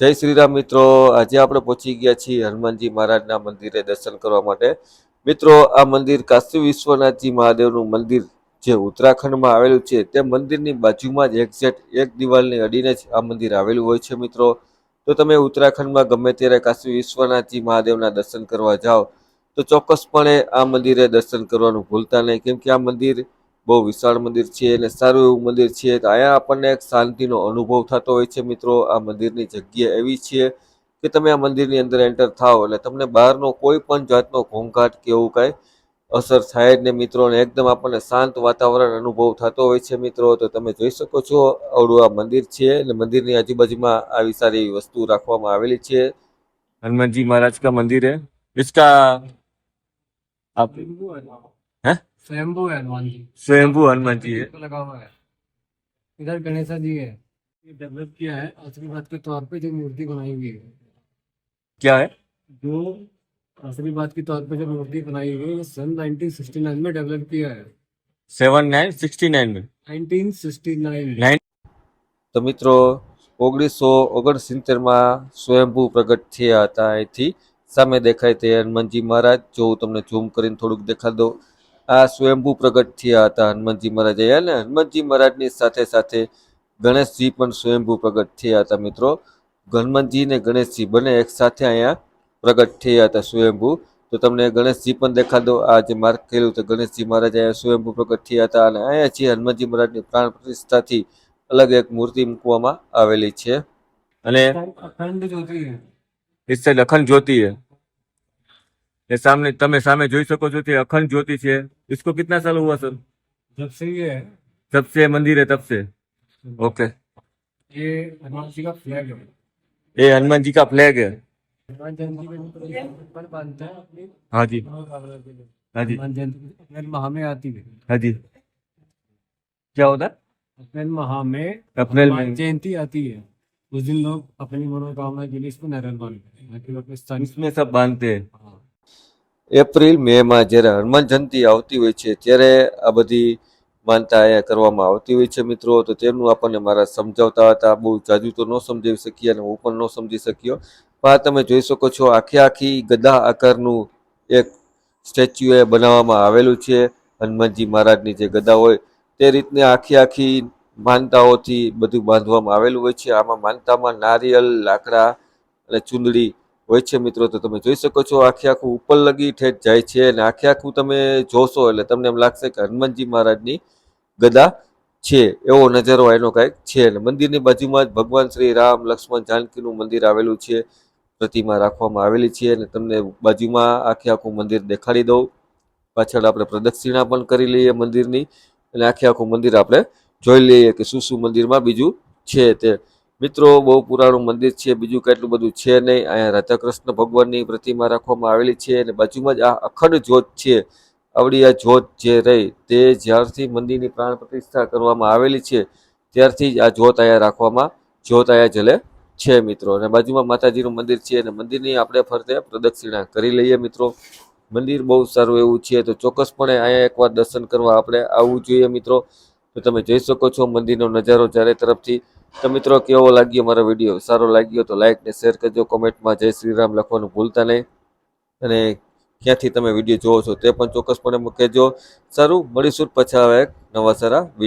જય શ્રી રામ મિત્રો. આજે આપણે પહોંચી ગયા છીએ હનુમાનજી મહારાજના મંદિરે દર્શન કરવા માટે. મિત્રો, આ મંદિર કાશી વિશ્વનાથજી મહાદેવનું મંદિર જે ઉત્તરાખંડમાં આવેલું છે, તે મંદિરની બાજુમાં જ એક્ઝેક્ટ એક દિવાલની અડીને જ આ મંદિર આવેલું હોય છે મિત્રો. તો તમે ઉત્તરાખંડમાં ગમે ત્યારે કાશી વિશ્વનાથજી મહાદેવના દર્શન કરવા જાઓ, તો ચોક્કસપણે આ મંદિરે દર્શન કરવાનું ભૂલતા નહીં, કેમ કે આ મંદિર બહુ વિશાળ મંદિર છે અને સારું એવું મંદિર છે તો અહીંયા આપણને એક શાંતિનો અનુભવ થતો હોય છે મિત્રો આ મંદિરની જગ્યા એવી છે કે તમે આ મંદિરની અંદર એન્ટર થાઓ એટલે તમને બહારનો કોઈ પણ જાતનો ઘોંઘાટ કે એવું કાંઈ અસર થાય જ ને મિત્રો અને એકદમ આપણને શાંત વાતાવરણ અનુભવ થતો હોય છે મિત્રો તો તમે જોઈ શકો છો આવડું આ મંદિર છે અને મંદિરની આજુબાજુમાં આવી સારી એવી વસ્તુ રાખવામાં આવેલી છે હનુમાનજી મહારાજ કા મંદિર है इसका आप हैं स्वयंभू है हनुमान जी स्वयंभू हनुमान जी है तो लगा हुआ है इधर गणेशा जी है ये डेवलप किया है आशीर्वाद के तौर पे जो मूर्ति बनाई हुई है क्या है जो आशीर्वाद के तौर पे जो मूर्ति बनाई हुई है ये सन 1969 में डेवलप किया है सेवन नाइन सिक्सटी नाइन में 1969 નાઇન તો મિત્રો ઓગણીસો ઓગણસિત્તેરમાં સ્વયંભૂ પ્રગટ થયા હતા અહીંથી સામે દેખાય તે હનુમાનજી મહારાજ જો હું તમને ઝૂમ કરીને થોડુંક દેખાડી દઉં આ સ્વયંભૂ પ્રગટ થયા હતા હનુમાનજી મહારાજ. અહીંયા અને હનુમાનજી મહારાજની સાથે સાથે ગણેશજી પણ સ્વયંભૂ પ્રગટ થયા હતા મિત્રો. હનુમાનજી ને ગણેશજી બંને એક સાથે અહીંયા પ્રગટ થયા હતા સ્વયંભૂ. તો તમને ગણેશજી પણ દેખા દો આ જે માર્ગ કહેલું તો ગણેશજી મહારાજ અહીંયા સ્વયંભૂ પ્રગટ થયા હતા. અને અહીંયા જે હનુમાનજી મહારાજની પ્રાણ પ્રતિષ્ઠાથી અલગ એક મૂર્તિ મૂકવામાં આવેલી છે. અને અખંડ જ્યોતિ અખંડ જ્યોતિ ये सामने તમે સામે જોઈ શકો છો તે અખંડ જ્યોતિ છે इसको कितना साल हुआ सर जब से ये है जब से मंदिर है तब से ओके ये हनुमान जी का फ्लैग है ये हनुमान जी का फ्लैग है हनुमान जयंती पे भी पर बांधते हैं अपनी हाँ जी मनोकामना के लिए। हाँ जी हनुमान जयंती अप्रैल माह में आती है हाँ जी क्या होता है अप्रैल माह में अप्रैल हनुमान में जयंती आती है उस दिन लोग अपनी मनोकामना के लिए इसको नारियल बांधते हैं बाकी लोग अपने स्थान इसमें सब बांधते हैं हाँ। એપ્રિલ, મેમાં જ્યારે હનુમાન જયંતિ આવતી હોય છે, ત્યારે આ બધી માનતા અહીંયા કરવામાં આવતી હોય છે મિત્રો. તો તેમનું આપણને મારા સમજાવતા હતા. બહુ જાજુ તો ન સમજાવી શકીએ અને હું પણ ન સમજી શક્યો. પણ તમે જોઈ શકો છો, આખી આખી ગદા આકારનું એક સ્ટેચ્યુ એ બનાવવામાં આવેલું છે. હનુમાનજી મહારાજની જે ગદા હોય, તે રીતની આખી આખી માનતાઓથી બધું બાંધવામાં આવેલું હોય છે. આમાં માનતામાં નારિયેલ, લાકડા અને ચૂંદડી હોય છે મિત્રો, તો તમે જોઈ શકો છો, આખે આખું ઉપર લગી ઠેઠ જાય છે અને આખે આખું તમે જોશો એટલે તમને એમ લાગશે કે હનુમાનજી મહારાજની ગદા છે, એવો નજારો એનો કાંઈક છે. અને મંદિરની બાજુમાં જ ભગવાન શ્રી રામ લક્ષ્મણ જાનકીનું મંદિર આવેલું છે, પ્રતિમા રાખવામાં આવેલી છે અને તમને બાજુમાં આખે આખું મંદિર દેખાડી દઉં. પાછળ આપણે પ્રદક્ષિણા પણ કરી લઈએ મંદિરની અને આખે આખું મંદિર આપણે જોઈ લઈએ કે શું શું મંદિરમાં બીજું છે તે. મિત્રો, બહુ પુરાણું મંદિર છે, બીજું કેટલું બધું છે નહીં. અહીંયા રાધાકૃષ્ણ ભગવાનની પ્રતિમા રાખવામાં આવેલી છે અને બાજુમાં જ આ અખંડ જ્યોત છે આવડી આ જ્યોત જે રહી તે જ્યારથી મંદિરની પ્રાણ પ્રતિષ્ઠા કરવામાં આવેલી છે, ત્યારથી જ આ જ્યોત અહીંયા રાખવામાં, જ્યોત અહીંયા જલે છે મિત્રો. અને બાજુમાં માતાજીનું મંદિર છે અને મંદિરની આપણે ફરતે પ્રદક્ષિણા કરી લઈએ મિત્રો. મંદિર બહુ સારું એવું છે, તો ચોક્કસપણે અહીંયા એકવાર દર્શન કરવા આપણે આવવું જોઈએ મિત્રો. તો તમે જોઈ શકો છો મંદિરનો નજારો ચારે તરફથી. તો મિત્રો, કેવો લાગ્યો મારો વીડિયો સારો લાગ્યો તો લાઈક ને શેર કરજો. કોમેન્ટમાં જય શ્રી રામ લખવાનું ભૂલતા નહીં. અને ક્યાંથી તમે વીડિયો જોવો છો તે પણ ચોક્કસપણે કહેજો સારું, મળીશું પાછા આવે નવા સારા વીડિયો